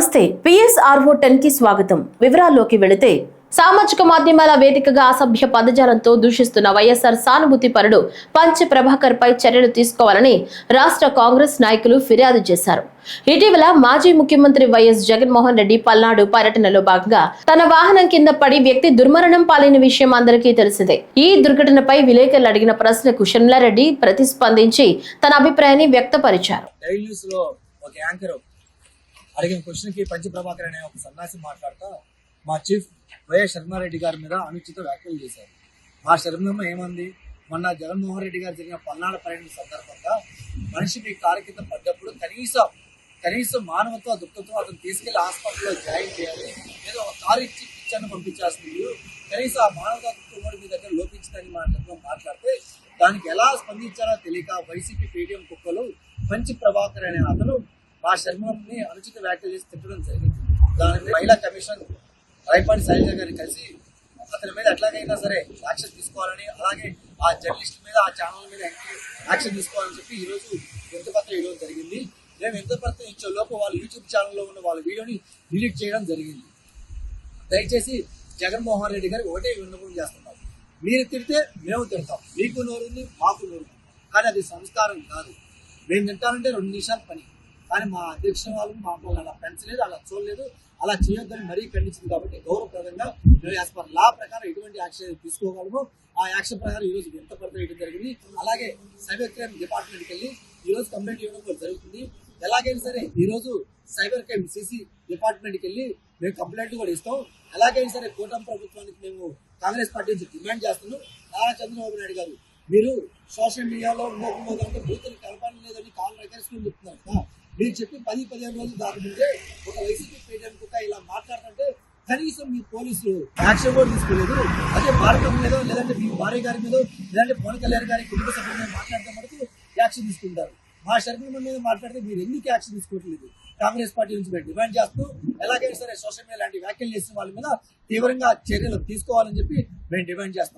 నమస్తే. పిఎస్ఆర్ఓ టెన్కి స్వాగతం. వివరాల్లోకి వెళితే సామాజిక మాధ్యమాల వేదికగా అసభ్య పదజాలంతో దూషిస్తున్న వైఎస్ఆర్ సానుభూతి పరుడు పంచ ప్రభాకర్ పై చర్యలు తీసుకోవాలని రాష్ట్ర కాంగ్రెస్ నాయకులు ఫిర్యాదు చేశారు. ఇటీవల మాజీ ముఖ్యమంత్రి వైఎస్ జగన్మోహన్ రెడ్డి పల్నాడు పర్యటనలో భాగంగా తన వాహనం కింద పడి వ్యక్తి దుర్మరణం పాలైన విషయం అందరికీ తెలిసిందే. ఈ దుర్ఘటనపై విలేకరులు అడిగిన ప్రశ్నకు షణ్లారెడ్డి ప్రతిస్పందించి తన అభిప్రాయాన్ని వ్యక్తపరిచారు డైలీ న్యూస్లో ఒక యాంకర్ అడిగిన క్వశ్చన్కి పంచ ప్రభాకర్ అనే ఒక సన్యాసి మాట్లాడుతూ మా చీఫ్ వైఎస్ శర్మారెడ్డి గారి మీద అనుచిత వ్యాఖ్యలు చేశారు. మా శర్మమ్మ ఏమంది? మొన్న జగన్మోహన్ రెడ్డి గారు జరిగిన పల్నాడు పర్యటన సందర్భంగా మనిషికి కారు కింద పడ్డప్పుడు కనీసం కనీసం మానవత్వ దుఃఖంతో అతను తీసుకెళ్ళి హాస్పిటల్లో జాయిన్ చేయాలి. ఏదో ఒక కారు ఇచ్చి పిచ్చాన్ని పంపించాల్సింది కనీసం ఆ మానవతా దుఃఖం కూడా మీ దగ్గర లోపించిందని మాట్లాడుతూ మాట్లాడితే దానికి ఎలా స్పందించారో తెలియక వైసీపీ పేటీఎం కుక్కలు పంచి ప్రభాకర్ అనే అతను మా శర్మని అనుచిత వ్యాఖ్యలు చేసి తిట్టడం జరిగింది. దాని మీద మహిళా కమిషన్ రైపాటి శైలజ గారిని కలిసి అతని మీద ఎట్లాగైనా సరే యాక్షన్ తీసుకోవాలని అలాగే ఆ జర్నలిస్ట్ మీద ఆ ఛానల్ మీద యాక్షన్ తీసుకోవాలని చెప్పి ఈ రోజు వింతపత్రం ఇవ్వడం జరిగింది. మేము వింతపత్రం ఇచ్చే లోపు వాళ్ళ యూట్యూబ్ ఛానల్లో ఉన్న వాళ్ళ వీడియోని డిలీట్ చేయడం జరిగింది. దయచేసి జగన్మోహన్ రెడ్డి గారికి ఒకటే విన్నపం చేస్తున్నాం. మీరు తిడితే మేము తిడతాం. మీకు నోరుంది మాకు నోరు కానీ అది సంస్కారం కాదు. మేము తింటానంటే రెండు నిమిషాలు పని. కానీ మా అధ్యక్ష వాళ్ళు మా మమ్మల్ని అలా పెంచలేదు అలా చూడలేదు అలా చేయొద్దని మరీ ఖండించింది కాబట్టి గౌరవప్రదంగా మేము యాజ్ పర్ లా ప్రకారం ఎటువంటి యాక్షన్ తీసుకోగలము ఆ యాక్షన్ ప్రకారం ఈ రోజు ఎంత వేయడం జరిగింది. అలాగే సైబర్ క్రైమ్ డిపార్ట్మెంట్కి వెళ్ళి ఈ రోజు కంప్లైంట్ ఇవ్వడం కూడా జరుగుతుంది. ఎలాగైనా సరే ఈరోజు సైబర్ క్రైమ్ సిసి డిపార్ట్మెంట్కి వెళ్ళి మేము కంప్లైంట్ కూడా ఇస్తాం. ఎలాగైనా సరే కూటమి ప్రభుత్వానికి మేము కాంగ్రెస్ పార్టీ నుంచి డిమాండ్ చేస్తున్నాం. నారా చంద్రబాబు నాయుడు గారు మీరు సోషల్ మీడియాలో ఉండకపోతే బూతులు కలపాలని లేదని కాల్ రికర్స్మెంట్ చెప్తున్నారు. కదా మీరు చెప్పి పది పదిహేను రోజులు దాకముందే ఒక వైసీపీ పేటీఎం కుక్క ఇలా మాట్లాడుతుంటే కనీసం మీ పోలీసులు యాక్షన్ కూడా తీసుకోలేదు. అదే భారతం మీద లేదంటే మీ భార్య గారి మీద లేదంటే పవన్ కళ్యాణ్ గారి కుటుంబ సభ్యుల మీద మాట్లాడటం వరకు యాక్షన్ తీసుకుంటారు. మా శర్మ మీద మాట్లాడితే మీరు ఎందుకు యాక్షన్ తీసుకోవట్లేదు? కాంగ్రెస్ పార్టీ నుంచి మేము డిమాండ్ చేస్తూ ఎలాగైనా సరే సోషల్ మీడియా లాంటి వ్యాఖ్యలు చేసిన వాళ్ళ మీద తీవ్రంగా చర్యలు తీసుకోవాలని చెప్పి మేము డిమాండ్ చేస్తాం